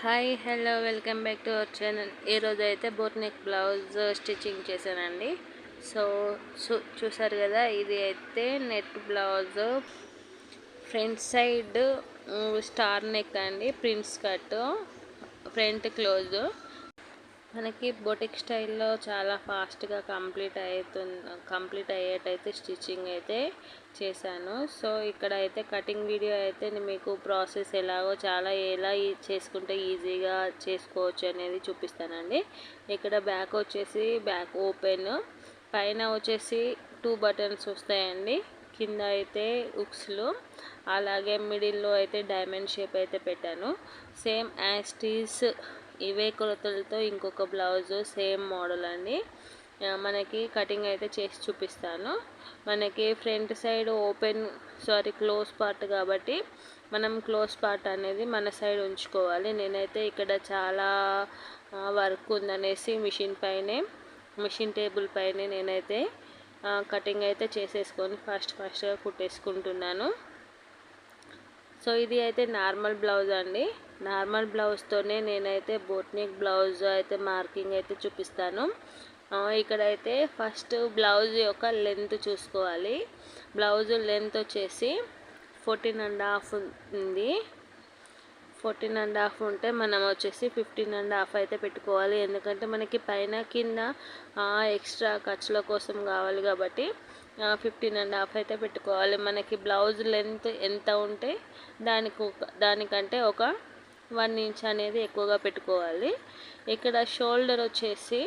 Hi hello welcome back to our channel. ఈరోజు అయితే boat neck blouse stitching చేశానండి. So చూ చూసారు కదా ఇది అయితే net blouse front side star neck అండి ప్రిన్స్ కట్ ఫ్రంట్ క్లోజ్. మనకి బొటిక్ స్టైల్లో చాలా ఫాస్ట్గా కంప్లీట్ అవుతుంది కంప్లీట్ అయ్యేటైతే స్టిచ్చింగ్ అయితే చేశాను. సో ఇక్కడ అయితే కటింగ్ వీడియో అయితే మీకు ప్రాసెస్ ఎలాగో చాలా ఎలా చేసుకుంటే ఈజీగా చేసుకోవచ్చు అనేది చూపిస్తానండి. ఇక్కడ బ్యాక్ వచ్చేసి బ్యాక్ ఓపెన్ పైన వచ్చేసి టూ బటన్స్ వస్తాయండి. కింద అయితే ఉక్స్లు అలాగే మిడిల్లో అయితే డైమండ్ షేప్ అయితే పెట్టాను. సేమ్ యాస్టీస్ ఇవే కొలతలతో ఇంకొక బ్లౌజ్ సేమ్ మోడల్ అండి. మనకి కటింగ్ అయితే చేసి చూపిస్తాను. మనకి front side open sorry close part కాబట్టి మనం క్లోజ్ పార్ట్ అనేది మన సైడ్ ఉంచుకోవాలి. నేనైతే ఇక్కడ చాలా వర్క్ ఉందనేసి మిషన్ పైనే మిషన్ టేబుల్ పైనే నేనైతే కటింగ్ అయితే చేసేసుకొని ఫస్ట్ ఫస్ట్గా కుట్టేసుకుంటున్నాను. సో ఇది అయితే నార్మల్ బ్లౌజ్ అండి. నార్మల్ బ్లౌజ్తోనే నేనైతే బోట్నిక్ బ్లౌజ్ అయితే మార్కింగ్ అయితే చూపిస్తాను. ఇక్కడైతే ఫస్ట్ బ్లౌజ్ యొక్క లెంత్ చూసుకోవాలి. బ్లౌజ్ లెంత్ వచ్చేసి ఫోర్టీన్ అండ్ హాఫ్ ఉంది. ఫోర్టీన్ అండ్ హాఫ్ ఉంటే మనం వచ్చేసి ఫిఫ్టీన్ అండ్ హాఫ్ అయితే పెట్టుకోవాలి. ఎందుకంటే మనకి పైన కింద ఎక్స్ట్రా ఖర్చుల కోసం కావాలి కాబట్టి ఫిఫ్టీన్ అండ్ హాఫ్ అయితే పెట్టుకోవాలి. మనకి బ్లౌజ్ లెంత్ ఎంత ఉంటే దానికి దానికంటే ఒక వన్ ఇంచ్ అనేది ఎక్కువగా పెట్టుకోవాలి. ఇక్కడ షోల్డర్ వచ్చేసి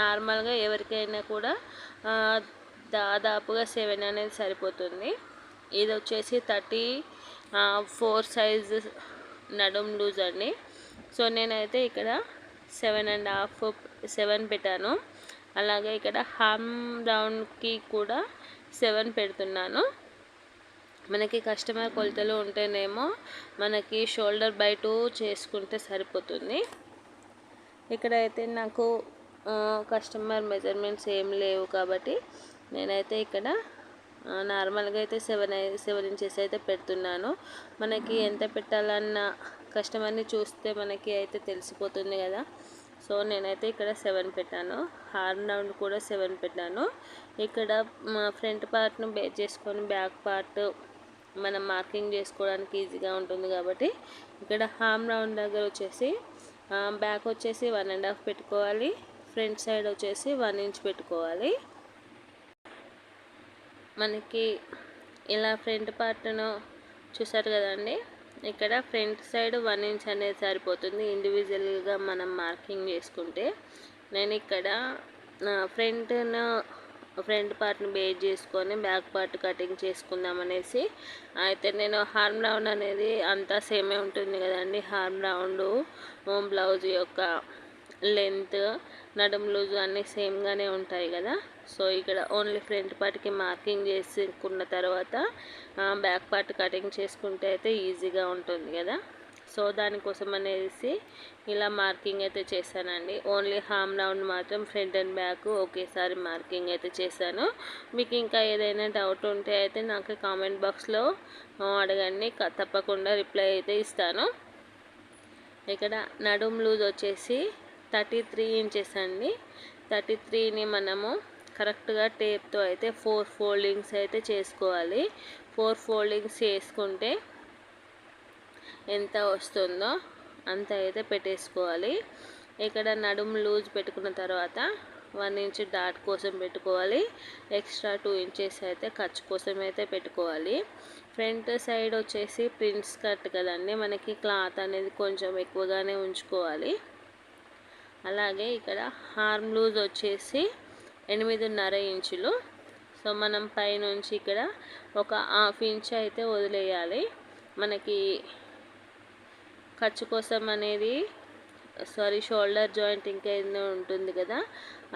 నార్మల్గా ఎవరికైనా కూడా దాదాపుగా సెవెన్ అనేది సరిపోతుంది. ఇది వచ్చేసి థర్టీ ఫోర్ సైజ్ నడుం లూజ్ అండి. సో నేనైతే ఇక్కడ సెవెన్ అండ్ హాఫ్ సెవెన్ పెట్టాను. అలాగే ఇక్కడ హామ్ రౌండ్కి కూడా సెవెన్ పెడుతున్నాను. మనకి కస్టమర్ కొలతలు ఉంటేనేమో మనకి షోల్డర్ బై టూ చేసుకుంటే సరిపోతుంది. ఇక్కడైతే నాకు కస్టమర్ మెజర్మెంట్స్ ఏం లేవు కాబట్టి నేనైతే ఇక్కడ నార్మల్గా అయితే సెవెన్ సెవెన్ ఇంచెస్ అయితే పెడుతున్నాను. మనకి ఎంత పెట్టాలన్న కస్టమర్ని చూస్తే మనకి అయితే తెలిసిపోతుంది కదా. సో నేనైతే ఇక్కడ సెవెన్ పెట్టాను. హార్మ్ రౌండ్ కూడా సెవెన్ పెట్టాను. ఇక్కడ ఫ్రంట్ పార్ట్ను బేర్ చేసుకొని బ్యాక్ పార్ట్ మనం మార్కింగ్ చేసుకోవడానికి ఈజీగా ఉంటుంది కాబట్టి ఇక్కడ హామ్ రౌండ్ దగ్గర వచ్చేసి బ్యాక్ వచ్చేసి వన్ అండ్ హాఫ్ పెట్టుకోవాలి. ఫ్రంట్ సైడ్ వచ్చేసి వన్ ఇంచ్ పెట్టుకోవాలి. మనకి ఇలా ఫ్రంట్ పార్ట్ను చూసారు కదండి? ఇక్కడ ఫ్రంట్ సైడ్ వన్ ఇంచ్ అనేది సరిపోతుంది ఇండివిజువల్గా మనం మార్కింగ్ చేసుకుంటే. నేను ఇక్కడ ఫ్రంట్ను ఫ్రంట్ పార్ట్ని బేస్ చేసుకొని బ్యాక్ పార్ట్ కటింగ్ చేసుకుందాం అనేసి. అయితే నేను హార్మ్ రౌండ్ అనేది అంతా సేమే ఉంటుంది కదండి. హార్మ్ రౌండ్ బ్లౌజ్ యొక్క లెంత్ నడుం లూజ్ అన్నీ సేమ్గానే ఉంటాయి కదా. సో ఇక్కడ ఓన్లీ ఫ్రంట్ పార్ట్కి మార్కింగ్ చేసుకున్న తర్వాత బ్యాక్ పార్ట్ కటింగ్ చేసుకుంటే అయితే ఈజీగా ఉంటుంది కదా. సో దానికోసం అనేసి ఇలా మార్కింగ్ అయితే చేశానండి. ఓన్లీ హామ్ రౌండ్ మాత్రం ఫ్రంట్ అండ్ బ్యాక్ ఒకేసారి మార్కింగ్ అయితే చేశాను. మీకు ఇంకా ఏదైనా డౌట్ ఉంటే అయితే నాకు కామెంట్ బాక్స్లో అడగండి. తప్పకుండా రిప్లై అయితే ఇస్తాను. ఇక్కడ నడుం లూజ్ వచ్చేసి థర్టీ త్రీ ఇంచెస్ అండి. థర్టీ త్రీని మనము కరెక్ట్గా టేప్తో అయితే ఫోర్ ఫోల్డింగ్స్ అయితే చేసుకోవాలి. ఫోర్ ఫోల్డింగ్స్ చేసుకుంటే ఎంత వస్తుందో అంత అయితే పెట్టేసుకోవాలి. ఇక్కడ నడుము లూజ్ పెట్టుకున్న తర్వాత వన్ ఇంచ్ డాట్ కోసం పెట్టుకోవాలి. ఎక్స్ట్రా టూ ఇంచెస్ అయితే ఖర్చు కోసం అయితే పెట్టుకోవాలి. ఫ్రంట్ సైడ్ వచ్చేసి ప్రింట్స్ కట్ కదండి మనకి క్లాత్ అనేది కొంచెం ఎక్కువగానే ఉంచుకోవాలి. అలాగే ఇక్కడ హార్మ్ లూజ్ వచ్చేసి ఎనిమిదిన్నర ఇంచులు. సో మనం పైనుంచి ఇక్కడ ఒక హాఫ్ ఇంచ్ అయితే వదిలేయాలి. మనకి ఖర్చు కోసం అనేది సారీ షోల్డర్ జాయింట్ ఇంకా ఏదో ఉంటుంది కదా.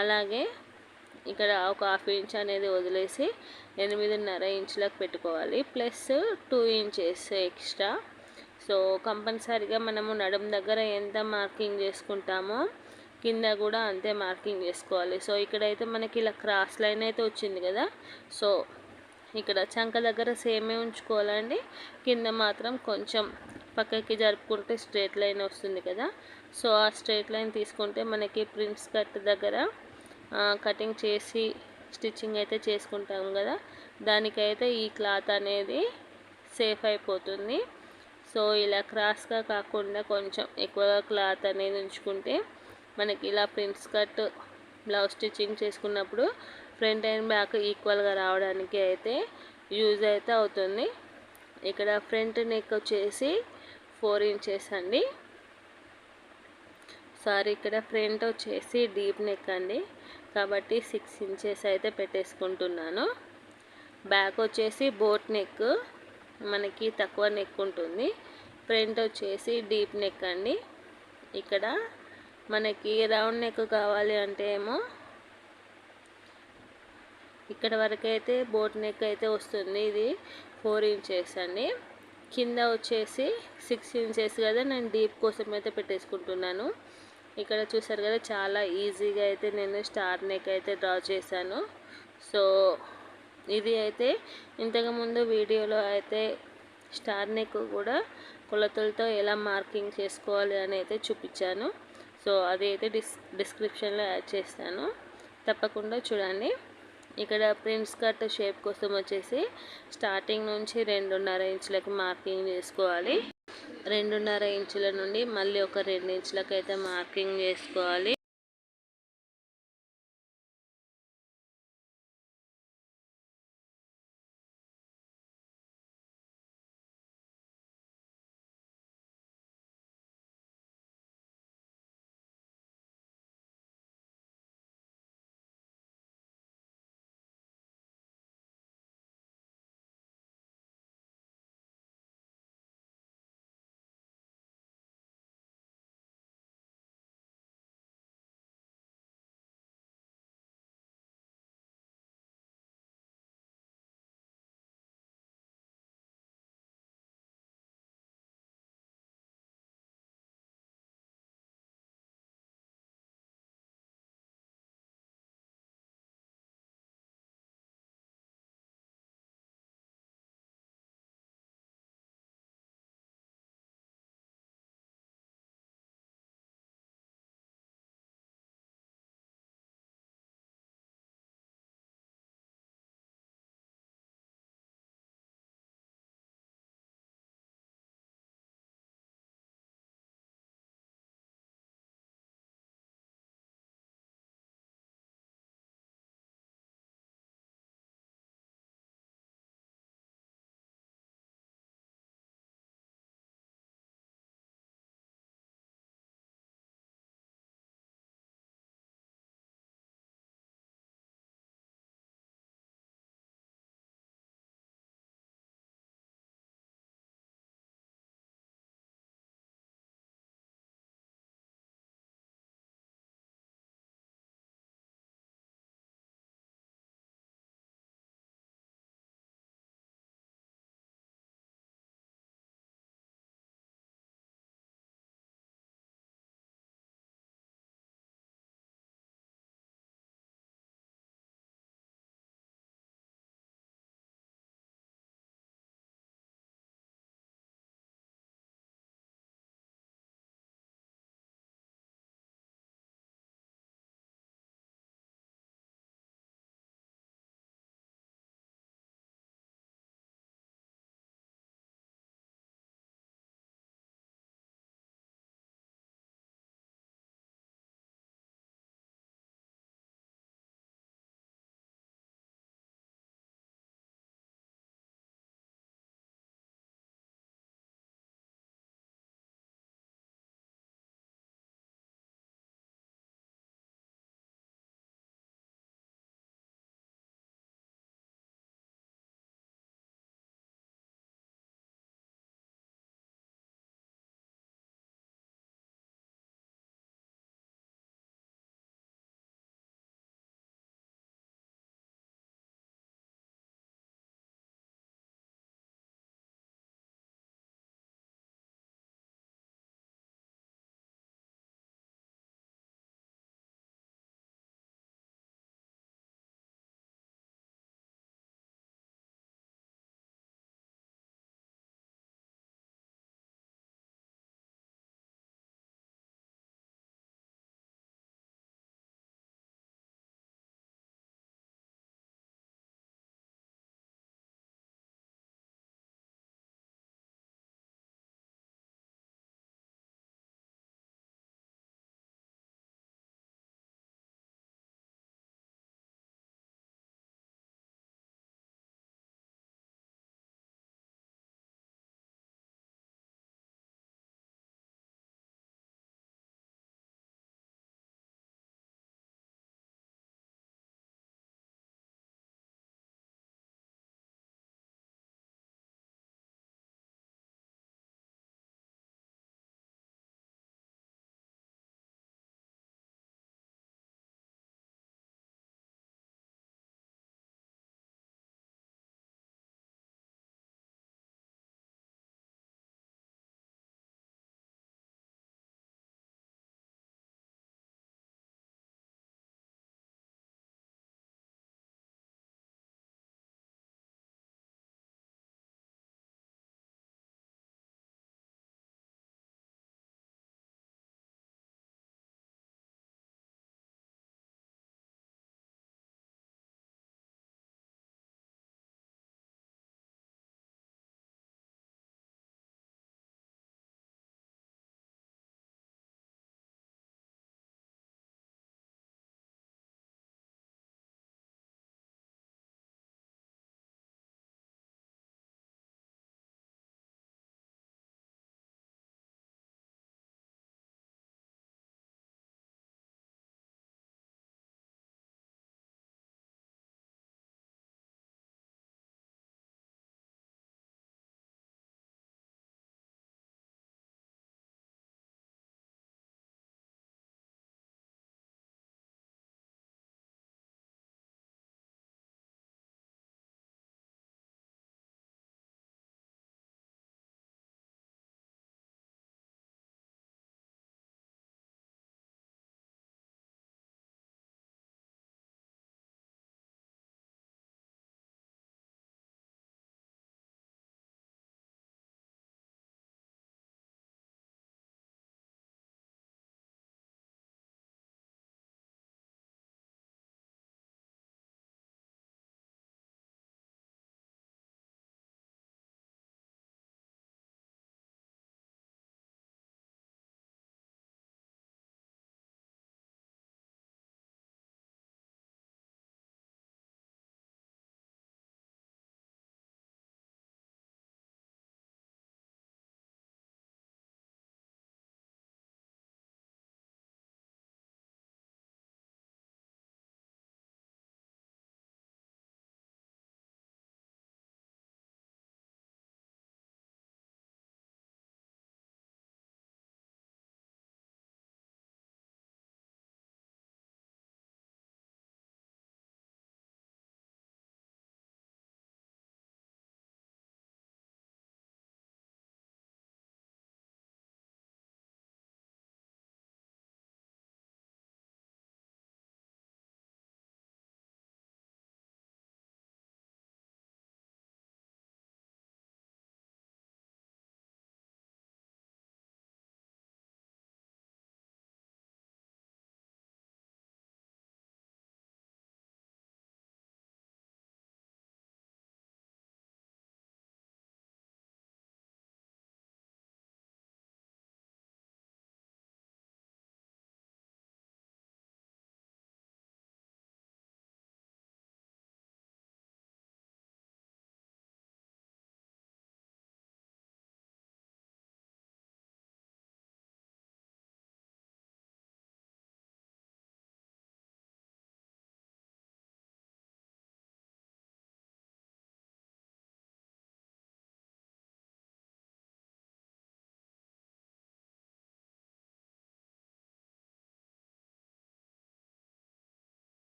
అలాగే ఇక్కడ ఒక హాఫ్ ఇంచ్ అనేది వదిలేసి ఎనిమిదిన్నర ఇంచులకు పెట్టుకోవాలి. Plus two inches extra. So కంపల్సరీగా మనము నడుం దగ్గర ఎంత మార్కింగ్ చేసుకుంటామో కింద కూడా అంతే మార్కింగ్ చేసుకోవాలి. సో ఇక్కడైతే మనకి ఇలా క్రాస్ లైన్ అయితే వచ్చింది కదా. సో ఇక్కడ చంక దగ్గర సేమే ఉంచుకోవాలండి. కింద మాత్రం కొంచెం పక్కకి జరుపుకుంటే స్ట్రేట్ లైన్ వస్తుంది కదా. సో ఆ స్ట్రేట్ లైన్ తీసుకుంటే మనకి ప్రిన్స్ కట్ దగ్గర కటింగ్ చేసి స్టిచ్చింగ్ అయితే చేసుకుంటాం కదా. దానికైతే ఈ క్లాత్ అనేది సేఫ్ అయిపోతుంది. సో ఇలా క్రాస్గా కాకుండా కొంచెం ఎక్కువగా క్లాత్ అనేది ఉంచుకుంటే మనకి ఇలా ప్రిన్స్ కట్ బ్లౌజ్ స్టిచ్చింగ్ చేసుకున్నప్పుడు ఫ్రంట్ అండ్ బ్యాక్ ఈక్వల్గా రావడానికి అయితే యూజ్ అయితే అవుతుంది. ఇక్కడ ఫ్రంట్ నెక్ వచ్చేసి ఫోర్ ఇంచెస్ అండి. సారీ ఇక్కడ ఫ్రంట్ వచ్చేసి డీప్ నెక్ అండి. కాబట్టి సిక్స్ ఇంచెస్ అయితే పెట్టేసుకుంటున్నాను. బ్యాక్ వచ్చేసి బోట్ నెక్ మనకి తక్కువ నెక్ ఉంటుంది. ఫ్రంట్ వచ్చేసి డీప్ నెక్ అండి. ఇక్కడ మనకి రౌండ్ నెక్ కావాలి అంటే ఏమో ఇక్కడ వరకు అయితే బోట్ నెక్ అయితే వస్తుంది. ఇది ఫోర్ ఇంచెస్ అండి. కింద వచ్చేసి సిక్స్ ఇంచెస్ కదా నేను డీప్ కోసం అయితే పెట్టేసుకుంటున్నాను. ఇక్కడ చూసారు కదా చాలా ఈజీగా అయితే నేను స్టార్ నెక్ అయితే డ్రా చేశాను. సో ఇది అయితే ఇంతకుముందు వీడియోలో అయితే స్టార్ నెక్ కూడా కొలతలతో ఎలా మార్కింగ్ చేసుకోవాలి అని అయితే చూపించాను. సో అది అయితే డిస్ డిస్క్రిప్షన్లో యాడ్ చేస్తాను. తప్పకుండా చూడండి. ఇక్కడ ప్రిన్స్ కట్ షేప్ కోసం వచ్చేసి స్టార్టింగ్ నుంచి రెండున్నర ఇంచులకు మార్కింగ్ చేసుకోవాలి. రెండున్నర ఇంచుల నుండి మళ్ళీ ఒక రెండు ఇంచులకు అయితే మార్కింగ్ చేసుకోవాలి.